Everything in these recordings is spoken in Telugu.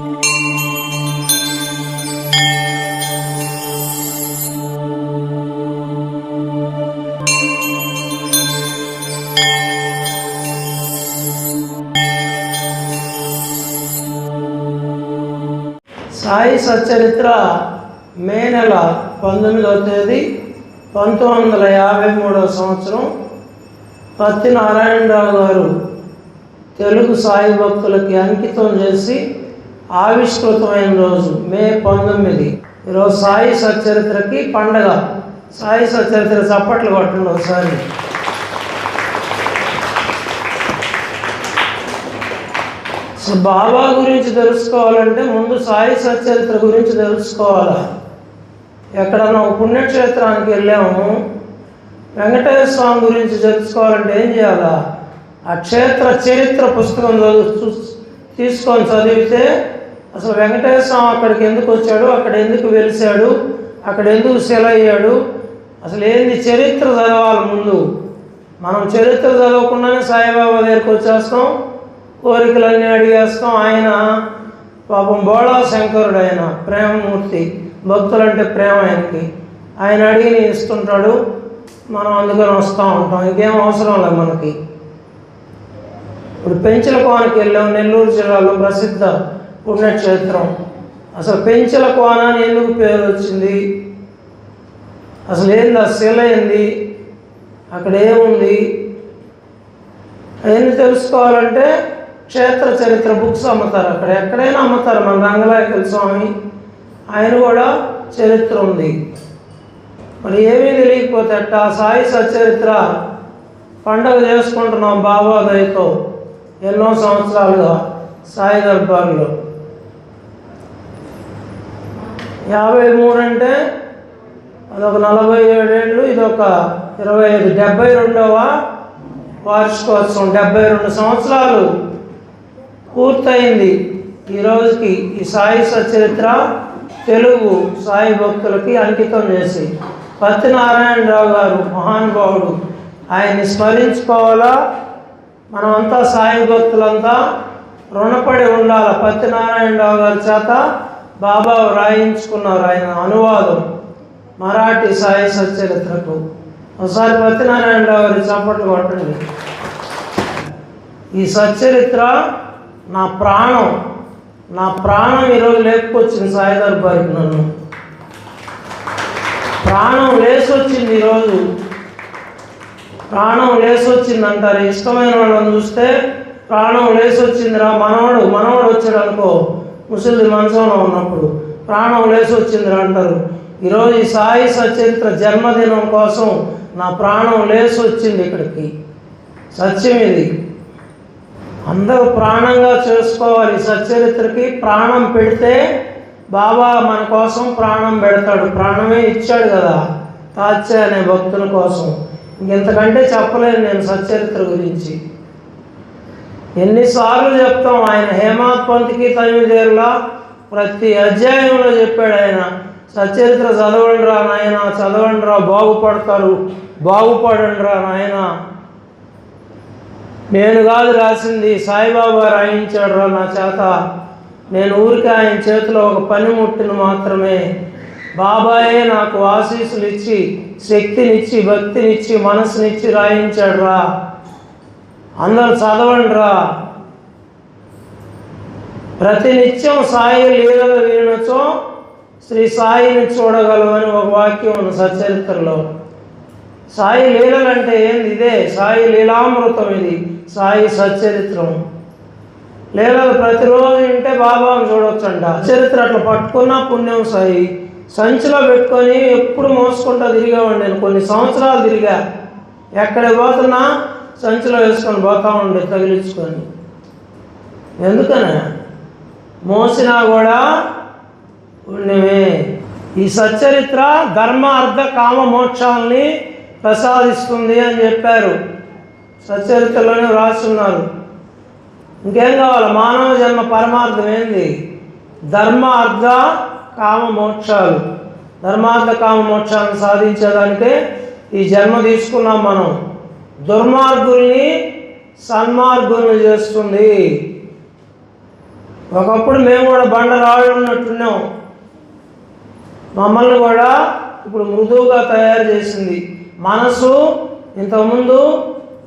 సాయి సచ్చరిత్ర మే నెల పంతొమ్మిదవ తేదీ పంతొమ్మిది వందల యాభై మూడవ సంవత్సరం పత్తి నారాయణరావు గారు తెలుగు సాయి భక్తులకి అంకితం చేసి ఆవిష్కృతమైన రోజు మే పంతొమ్మిది. ఈరోజు సాయి సచరిత్రకి పండగ. సాయి సచరిత్ర చప్పట్లు కొట్టండి ఒకసారి. సో బాబా గురించి తెలుసుకోవాలంటే ముందు సాయి సచరిత్ర గురించి తెలుసుకోవాలా? ఎక్కడన్నా ఒక పుణ్యక్షేత్రానికి వెళ్ళాము. వెంకటేశ్వర స్వామి గురించి తెలుసుకోవాలంటే ఏం చేయాలా? ఆ క్షేత్ర చరిత్ర పుస్తకం చదువు తీసుకొని చదివితే అసలు వెంకటేశ్వర స్వామి అక్కడికి ఎందుకు వచ్చాడు? అక్కడ ఎందుకు వెలిశాడు? అక్కడ ఎందుకు సెలయ్యాడు అసలు ఏంది చరిత్ర చదవాలి ముందు? మనం చరిత్ర చదవకుండానే సాయిబాబా దగ్గరికి వచ్చేస్తాం కోరికలన్నీ అడిగేస్తాం. ఆయన పాపం బోళా శంకరుడు ఆయన ప్రేమమూర్తి భక్తులంటే ప్రేమ ఆయనకి. ఆయన అడిగి ఇస్తుంటాడు మనం అందుకని వస్తూ ఉంటాం. ఇంకేం అవసరం లేదు మనకి. ఇప్పుడు పెంచల కోనకి వెళ్ళాం నెల్లూరు జిల్లాలో ప్రసిద్ధ పుణ్యక్షేత్రం అసలు పెంచల కోన అని ఎందుకు పేరు వచ్చింది అసలు ఏంది ఆ శిల ఏంది? అక్కడ ఏముంది? అవన్నీ తెలుసుకోవాలంటే క్షేత్ర చరిత్ర బుక్స్ అమ్ముతారు అక్కడ. ఎక్కడైనా అమ్ముతారు మన రంగనాయకుల స్వామి. ఆయన కూడా చరిత్ర ఉంది. మరి ఏమీ తెలియకపోతే అట్ట ఆ సాయి సచరిత్ర పండగ చేసుకుంటున్నాం బాబా దయతో ఎన్నో సంవత్సరాలుగా సాయి దర్బార్లో. యాభై మూడు అంటే అదొక నలభై ఏడేళ్ళు ఇదొక ఇరవై ఐదు. డెబ్బై రెండవ వార్షికోత్సవం డెబ్బై రెండు సంవత్సరాలు పూర్తయింది. ఈ రోజుకి ఈ సాయి సచరిత్ర తెలుగు సాయి భక్తులకి అంకితం చేసి పత్తినారాయణరావు గారు మహానుభావుడు. ఆయన్ని స్మరించుకోవాలా? మనమంతా సాయి భక్తులంతా రుణపడి ఉండాలి పత్తినారాయణరావు గారి చేత? బాబా వ్రాయించుకున్నారు ఆయన అనువాదం మరాఠీ సాయి సచరిత్రకు ఒకసారి పత్తినారాయణరావు గారి చప్పట్లు కొట్టండి. ఈ సచ్చరిత్ర నా ప్రాణం. నా ప్రాణం ఈరోజు లేపుకొచ్చింది సాయి దర్బారికి నన్ను. ప్రాణం లేసొచ్చింది ఈరోజు. ప్రాణం లేసొచ్చింది అంటారు. ఇష్టమైన వాళ్ళని చూస్తే ప్రాణం లేసొచ్చిందిరా మనవడు మనవడు వచ్చాడు అనుకో ముసలి మంచంలో ఉన్నప్పుడు ప్రాణం లేసొచ్చిందిరా అంటారు. ఈరోజు ఈ సాయి సచరిత్ర జన్మదినం కోసం నా ప్రాణం లేసొచ్చింది ఇక్కడికి. సత్యం ఇది. అందరూ ప్రాణంగా చేసుకోవాలి. సచ్చరిత్రకి ప్రాణం పెడితే బాబా మన కోసం ప్రాణం పెడతాడు. ప్రాణమే ఇచ్చాడు కదా తాత్య అనే భక్తుల కోసం. ఇంకెంతకంటే చెప్పలేను నేను సచ్చరిత్ర గురించి. ఎన్నిసార్లు చెప్తాం ఆయన. హేమాత్ పంత్కి తమిళదేరులా ప్రతి అధ్యాయంలో చెప్పాడు ఆయన. సచరిత్ర చదవండి రా నాయన చదవండి రా బాగుపడతారు. బాగుపడండి రా నాయన. నేను కాదు రాసింది సాయిబాబా రాయించాడు రా నా చేత. నేను ఊరికే ఆయన చేతిలో ఒక పనిముట్టును మాత్రమే. బాబాయే నాకు ఆశీస్సులు ఇచ్చి శక్తినిచ్చి భక్తినిచ్చి మనసునిచ్చి రాయించాడు రా. అందరూ చదవండి రా ప్రతినిత్యం సాయి లీలలు వినచో శ్రీ సాయిని చూడగలవని ఒక వాక్యం ఉంది సచరిత్రలో సాయి లీలలు అంటే ఏంది? ఇదే సాయి లీలామృతం ఇది సాయి సచరిత్రం లీలలు ప్రతిరోజు వింటే బాబాను చూడొచ్చంట. చరిత్ర అట్లా పట్టుకున్నా పుణ్యం సాయి. సంచిలో పెట్టుకొని ఎప్పుడు మోసుకుంటా తిరిగేవాడిని నేను. కొన్ని సంవత్సరాలు తిరిగా. ఎక్కడ పోతున్నా సంచిలో వేసుకొని పోతా ఉండే తగిలించుకొని. ఎందుకనే? మోసినా కూడా పుణ్యమే ఈ సచ్చరిత్ర ధర్మ అర్థ కామ మోక్షాలని ప్రసాదిస్తుంది అని చెప్పారు. సచ్చరిత్రలోనే రాస్తున్నారు ఇంకేం కావాలి? మానవ జన్మ పరమార్థం ఏంది? ధర్మ అర్థ కామ మోక్షాలు. ధర్మార్థ కామ మోక్షాలను సాధించేదానికే ఈ జన్మ తీసుకున్నాం మనం. దుర్మార్గుల్ని సన్మార్గుల్ని చేస్తుంది. ఒకప్పుడు మేము కూడా బండ రాళ్ళు ఉన్నట్టున్నాం. మమ్మల్ని కూడా ఇప్పుడు మృదువుగా తయారు చేసింది. మనసు ఇంతకుముందు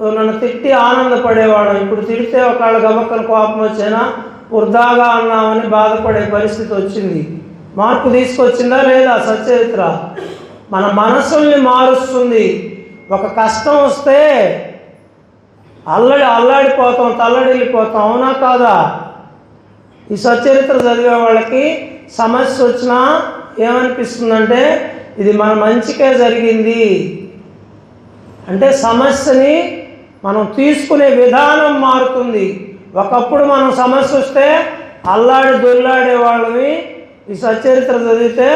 నన్ను తిట్టి ఆనందపడేవాడు. ఇప్పుడు తిడితే ఒకళ్ళ గబక్కల కోపం వచ్చేనా వృధాగా అన్నామని బాధపడే పరిస్థితి వచ్చింది. మార్పు తీసుకొచ్చిందా లేదా సచరిత్ర? మన మనసుల్ని మారుస్తుంది. ఒక కష్టం వస్తే అల్లడి అల్లాడిపోతాం తల్లడిల్లిపోతాం అవునా కాదా? ఈ సచరిత్ర చదివే వాళ్ళకి సమస్య వచ్చినా ఏమనిపిస్తుందంటే ఇది మన మంచికే జరిగింది. అంటే సమస్యని మనం తీసుకునే విధానం మారుతుంది. ఒకప్పుడు మనం సమస్య వస్తే అల్లాడి దొల్లాడే వాళ్ళని ఈ సచరిత్ర చదివితే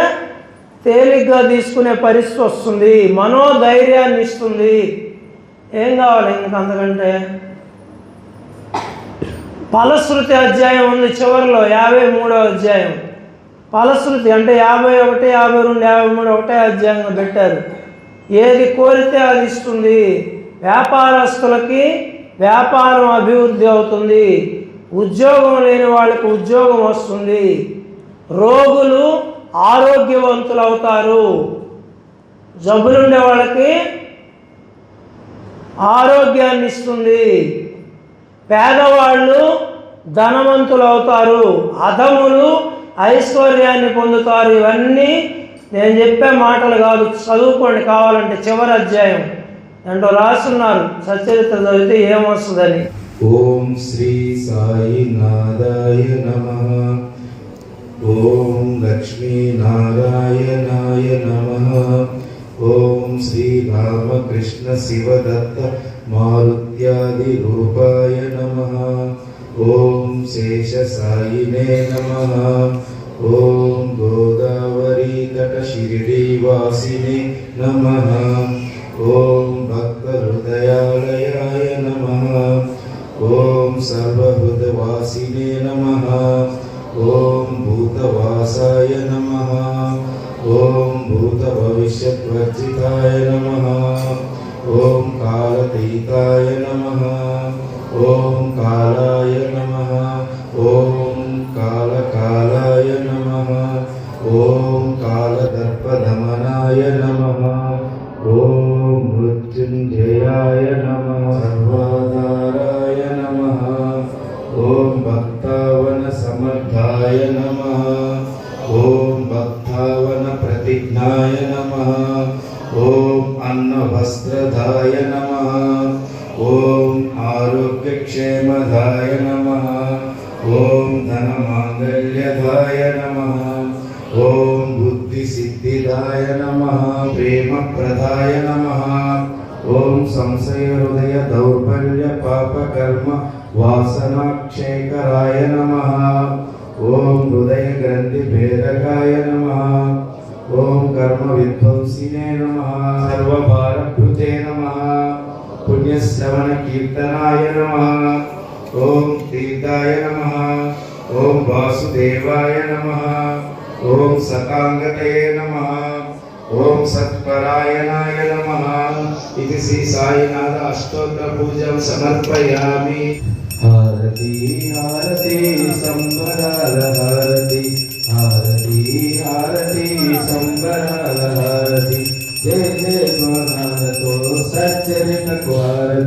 తేలిగ్గా తీసుకునే పరిస్థితి వస్తుంది. మనోధైర్యాన్ని ఇస్తుంది. ఏం కావాలి ఇంక ఫలశ్రుతి అధ్యాయం ఉంది చివరిలో యాభై మూడో అధ్యాయం. ఫలశ్రుతి అంటే యాభై ఒకటి యాభై రెండు యాభై మూడు ఒకటే అధ్యాయంగా పెట్టారు. ఏది కోరితే అది ఇస్తుంది. వ్యాపారస్తులకి వ్యాపారం అభివృద్ధి అవుతుంది. ఉద్యోగం లేని వాళ్ళకి ఉద్యోగం వస్తుంది. రోగులు ఆరోగ్యవంతులు అవుతారు. జబ్బులుండే వాళ్ళకి ఆరోగ్యాన్ని ఇస్తుంది. పేదవాళ్ళు ధనవంతులు అవుతారు. అధములు ఐశ్వర్యాన్ని పొందుతారు. ఇవన్నీ నేను చెప్పే మాటలు కాదు. చదువుకోండి. కావాలంటే చివరి అధ్యాయం. దాంట్లో రాస్తున్నారు సచరిత్ర చదివితే ఏమొస్తుందని? ఓం శ్రీ సాయినాథాయ నమ నమ. ఓం శ్రీ రామకృష్ణ శివదత్త మారుత్యాది రూపాయ నమ. ఓం శేష సాయినే నమ. ఓం గోదావరి తట షిరిడి వాసినే నమ. ఓం భక్త హృదయాలయాయ నమ ఓం సర్వహృదవాసినే నమ ఓం భూతవాసాయ నమ ఓం భూత భవిష్యద్వర్జితాయ నమ ఓం కాలతీతాయ నమ ఓం కాలాయ నమ ఓం కాలకాలాయ నమ ఓం అన్నవస్త్రధాయ నమ ఓం ఆరోగ్యక్షేమధాయ నమ ఓం ధనమాంగళ్యధాయ నమ ఓం బుద్ధిసిద్ధిదాయ నమ ప్రేమప్రదాయ నమ ఓం సంశయ హృదయ దౌర్బల్య పాపకర్మ వాసనాక్షేకరాయ నమ ఓం హృదయ గ్రంథి భేదకాయ నమ ఓం కర్మ విధ్వంసినే నమ సర్వభారభృతే నమ పుణ్యశ్రవణ కీర్తనాయ నమ ఓం తీర్థాయ నమ ఓం వాసుదేవాయ నమ ఓం సకాంగతే నమ ఓం సత్పరాయణాయ నమ ఇది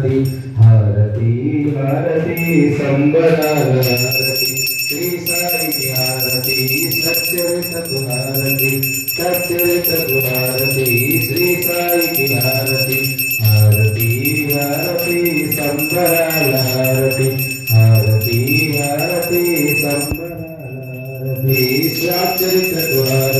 हरति हरति हरति संबल श्री साई हरति, सच्चरित हरति सच्चरित हरति श्री साई हरति हरति हरति संबल हरति हरति हरति संबल हरति, सच्चरित हरति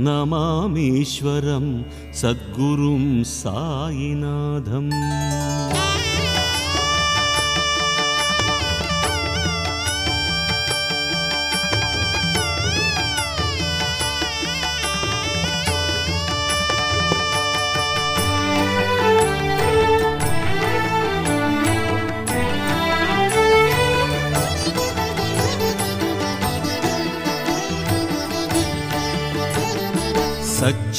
नमामीश्वरं सद्गुरुं सायिनाथम्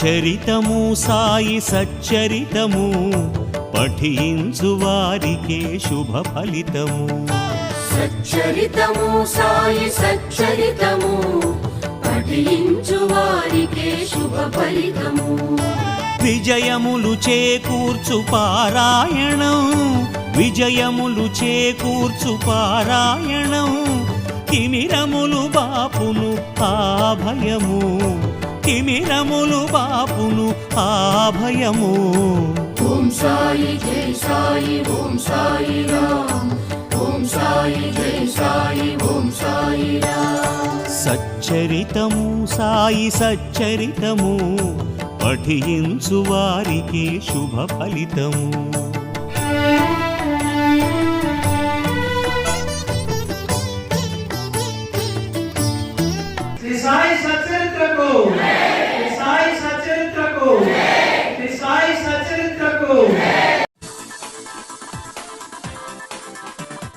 సచ్చరితము సాయి సచ్చరితము పఠించు వారికే శుభ ఫలితము. సచ్చరితము సాయి సచ్చరితము పఠించు వారికే శుభ ఫలితము. విజయములు చేకూర్చు పారాయణం విజయములు చేకూర్చు పారాయణం తిమిరములు బాపును ఆభయము తిమిరములు బాపును ఆభయము ఓం సాయి జై సాయి ఓం సాయి రామ్. ఓం సాయి జై సాయి ఓం సాయి రామ్. సచ్చరితము సాయి సచ్చరితము పఠించు వారికి శుభ ఫలితము.